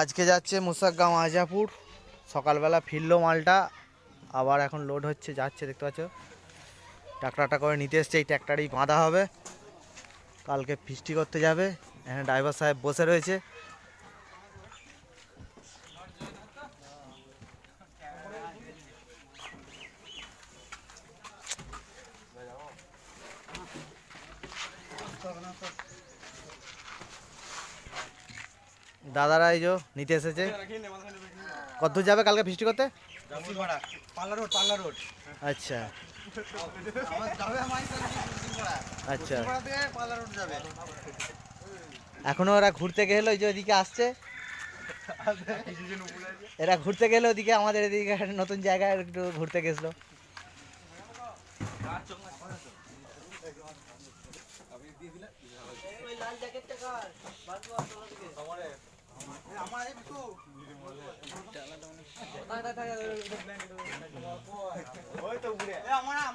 আজকে যাচ্ছে মুসাগ্গাম আজাপুর সকালবেলা ফিরলো মালটা, আবার এখন লোড হচ্ছে, যাচ্ছে, দেখতে পাচ্ছ? ট্রাক্টরটা করে নিতে এসছে, এই ট্র্যাক্টরেই বাঁধা হবে। কালকে ফিস্টি করতে যাবে, এখানে ড্রাইভার সাহেব বসে রয়েছে। দাদারা এই যে নিতে এসেছে। কত যাবে কালকে ফিস্টি করতে? আচ্ছা। আচ্ছা। এখনও ওরা ঘুরতে গেলো ওই যে ওইদিকে আসছে। এরা ঘুরতে গেলে ওদিকে আমাদের এদিকে নতুন জায়গায় একটু ঘুরতে গেছিল। দিয়ে ভোট এই দিয়ে হ্যাঁ এইটাকে